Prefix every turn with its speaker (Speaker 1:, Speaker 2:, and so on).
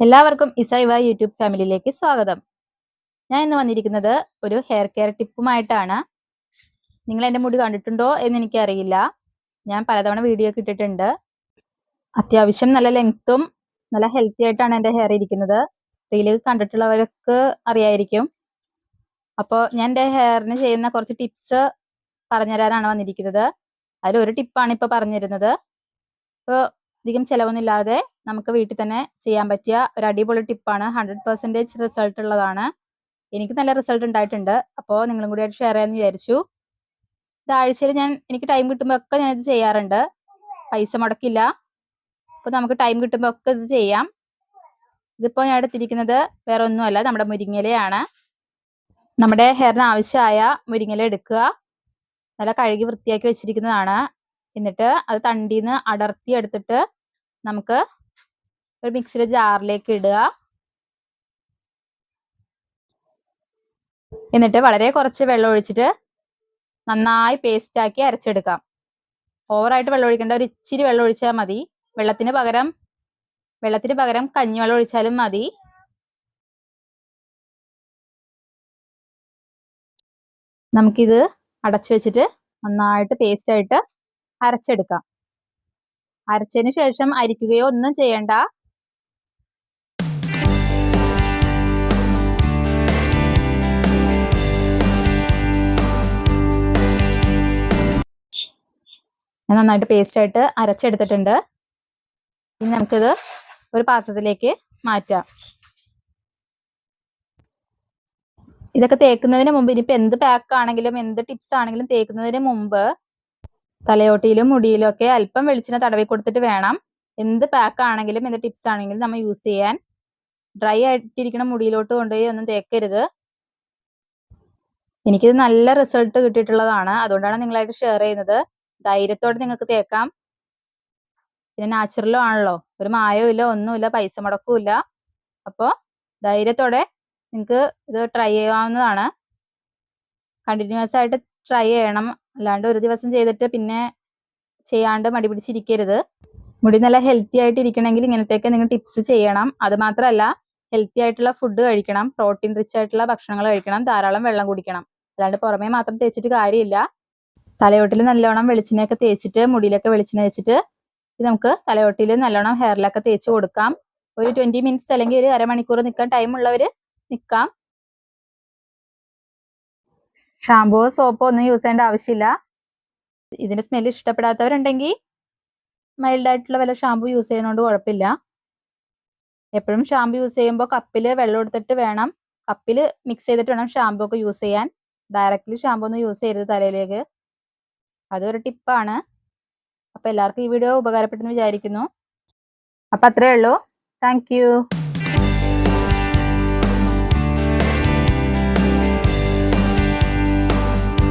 Speaker 1: എല്ലാവർക്കും ഇസൈവ യൂട്യൂബ് ഫാമിലിയിലേക്ക് സ്വാഗതം. ഞാൻ ഇന്ന് വന്നിരിക്കുന്നത് ഒരു ഹെയർ കെയർ ടിപ്പുമായിട്ടാണ്. നിങ്ങൾ എന്റെ മുടി കണ്ടിട്ടുണ്ടോ എന്ന് എനിക്കറിയില്ല. ഞാൻ പലതവണ വീഡിയോ കിട്ടിയിട്ടുണ്ട് അത്യാവശ്യം നല്ല ലെങ്ത്തും നല്ല ഹെൽത്തി ആയിട്ടാണ് എന്റെ ഹെയർ ഇരിക്കുന്നത്. റീൽ കണ്ടിട്ടുള്ളവർക്ക് അറിയായിരിക്കും. അപ്പോൾ ഞാൻ എന്റെ ഹെയറിന് ചെയ്യുന്ന കുറച്ച് ടിപ്സ് പറഞ്ഞുതരാനാണ് വന്നിരിക്കുന്നത്. അതിലൊരു ടിപ്പാണ് ഇപ്പോൾ പറഞ്ഞിരുന്നത്. അപ്പോൾ അധികം ചിലവൊന്നുമില്ലാതെ നമുക്ക് വീട്ടിൽ തന്നെ ചെയ്യാൻ പറ്റിയ ഒരു അടിപൊളി ടിപ്പാണ് ഹൺഡ്രഡ് പെർസെന്റേജ് റിസൾട്ട് ഉള്ളതാണ്. എനിക്ക് നല്ല റിസൾട്ട് ഉണ്ടായിട്ടുണ്ട്. അപ്പോൾ നിങ്ങളും കൂടി ആയിട്ട് ഷെയർ ചെയ്യാമെന്ന് വിചാരിച്ചു. ഇത് ആഴ്ചയിൽ ഞാൻ എനിക്ക് ടൈം കിട്ടുമ്പോൾ ഒക്കെ ഞാനിത് ചെയ്യാറുണ്ട്. പൈസ മുടക്കില്ല. അപ്പോൾ നമുക്ക് ടൈം കിട്ടുമ്പോൾ ഒക്കെ ഇത് ചെയ്യാം. ഇതിപ്പോൾ ഞാൻ എടുത്തിരിക്കുന്നത് വേറെ ഒന്നുമല്ല നമ്മുടെ മുരിങ്ങയിലയാണ്. നമ്മുടെ ഹെയറിന് ആവശ്യമായ മുരിങ്ങയില എടുക്കുക. നല്ല കഴുകി വൃത്തിയാക്കി വെച്ചിരിക്കുന്നതാണ്. എന്നിട്ട് അത് തണ്ടിന്ന് അടർത്തി എടുത്തിട്ട് നമുക്ക് ഒരു മിക്സിയുടെ ജാറിലേക്ക് ഇടുക. എന്നിട്ട് വളരെ കുറച്ച് വെള്ളം ഒഴിച്ചിട്ട് നന്നായി പേസ്റ്റ് ആക്കി അരച്ചെടുക്കാം. ഓവറായിട്ട് വെള്ളം ഒഴിക്കേണ്ട ഒരു ഇച്ചിരി വെള്ളം ഒഴിച്ചാൽ മതി. വെള്ളത്തിന് പകരം വെള്ളത്തിന് പകരം കഞ്ഞിവെള്ളം ഒഴിച്ചാലും മതി. നമുക്കിത് അടച്ചു വെച്ചിട്ട് നന്നായിട്ട് പേസ്റ്റ് ആയിട്ട് അരച്ചെടുക്കാം. അരച്ചതിന് ശേഷം അരിക്കുകയോ ഒന്നും ചെയ്യണ്ട. ഞാൻ നന്നായിട്ട് പേസ്റ്റ് ആയിട്ട് അരച്ചെടുത്തിട്ടുണ്ട്. ഇനി നമുക്കിത് ഒരു പാത്രത്തിലേക്ക് മാറ്റാം. ഇതൊക്കെ തേക്കുന്നതിന് മുമ്പ് ഇനിയിപ്പോൾ എന്ത് പാക്ക് ആണെങ്കിലും എന്ത് ടിപ്സ് ആണെങ്കിലും തേക്കുന്നതിന് മുമ്പ് തലയോട്ടിയിലും മുടിയിലും ഒക്കെ അല്പം വെളിച്ചെണ്ണ തടവി കൊടുത്തിട്ട് വേണം. എന്ത് പാക്ക് ആണെങ്കിലും എന്ത് ടിപ്സ് ആണെങ്കിലും നമ്മൾ യൂസ് ചെയ്യാൻ. ഡ്രൈ ആയിട്ടിരിക്കുന്ന മുടിയിലോട്ട് കൊണ്ടുപോയി ഒന്നും തേക്കരുത്. എനിക്കിത് നല്ല റിസൾട്ട് കിട്ടിയിട്ടുള്ളതാണ്. അതുകൊണ്ടാണ് നിങ്ങളായിട്ട് ഷെയർ ചെയ്യുന്നത്. ധൈര്യത്തോടെ നിങ്ങൾക്ക് തേക്കാം. പിന്നെ നാച്ചുറലും ആണല്ലോ. ഒരു മായവും ഇല്ല ഒന്നുമില്ല പൈസ മുടക്കും ഇല്ല. അപ്പോൾ ധൈര്യത്തോടെ നിങ്ങൾക്ക് ഇത് ട്രൈ ചെയ്യാവുന്നതാണ്. കണ്ടിന്യൂസ് ആയിട്ട് ട്രൈ ചെയ്യണം. അല്ലാണ്ട് ഒരു ദിവസം ചെയ്തിട്ട് പിന്നെ ചെയ്യാണ്ട് മടി പിടിച്ചിരിക്കരുത്. മുടി നല്ല ഹെൽത്തി ആയിട്ട് ഇരിക്കണമെങ്കിൽ ഇങ്ങനത്തെയൊക്കെ നിങ്ങൾ ടിപ്സ് ചെയ്യണം. അത് മാത്രമല്ല ഹെൽത്തി ആയിട്ടുള്ള ഫുഡ് കഴിക്കണം. പ്രോട്ടീൻ റിച്ച് ആയിട്ടുള്ള ഭക്ഷണങ്ങൾ കഴിക്കണം. ധാരാളം വെള്ളം കുടിക്കണം. അല്ലാണ്ട് പുറമേ മാത്രം തേച്ചിട്ട് കാര്യമില്ല. തലയോട്ടിൽ നല്ലോണം വെളിച്ചെണ്ണയൊക്കെ തേച്ചിട്ട് മുടിയിലൊക്കെ വെളിച്ചെണ്ണ വെച്ചിട്ട് ഇത് നമുക്ക് തലയോട്ടിൽ നല്ലോണം ഹെയറിലൊക്കെ തേച്ച് കൊടുക്കാം. ഒരു ട്വന്റി മിനിറ്റ്സ് അല്ലെങ്കിൽ ഒരു അരമണിക്കൂർ നിൽക്കാൻ ടൈം ഉള്ളവർ നിൽക്കാം ഷാമ്പുവോ സോപ്പോ ഒന്നും യൂസ് ചെയ്യേണ്ട ആവശ്യമില്ല. ഇതിന്റെ സ്മെല്ല് ഇഷ്ടപ്പെടാത്തവരുണ്ടെങ്കിൽ മൈൽഡ് ആയിട്ടുള്ള വല്ല ഷാമ്പു യൂസ് ചെയ്യുന്നതുകൊണ്ട് കുഴപ്പമില്ല. എപ്പോഴും ഷാമ്പു യൂസ് ചെയ്യുമ്പോൾ കപ്പിൽ വെള്ളം എടുത്തിട്ട് വേണം. കപ്പിൽ മിക്സ് ചെയ്തിട്ട് വേണം ഷാമ്പു ഒക്കെ യൂസ് ചെയ്യാൻ. ഡയറക്റ്റ്ലി ഷാമ്പു ഒന്നും യൂസ് ചെയ്യരുത് തലയിലേക്ക്. അതൊരു ടിപ്പാണ്. അപ്പോൾ എല്ലാവർക്കും ഈ വീഡിയോ ഉപകാരപ്പെട്ടെന്ന് വിചാരിക്കുന്നു. അപ്പോൾ അത്രേ ഉള്ളൂ. താങ്ക്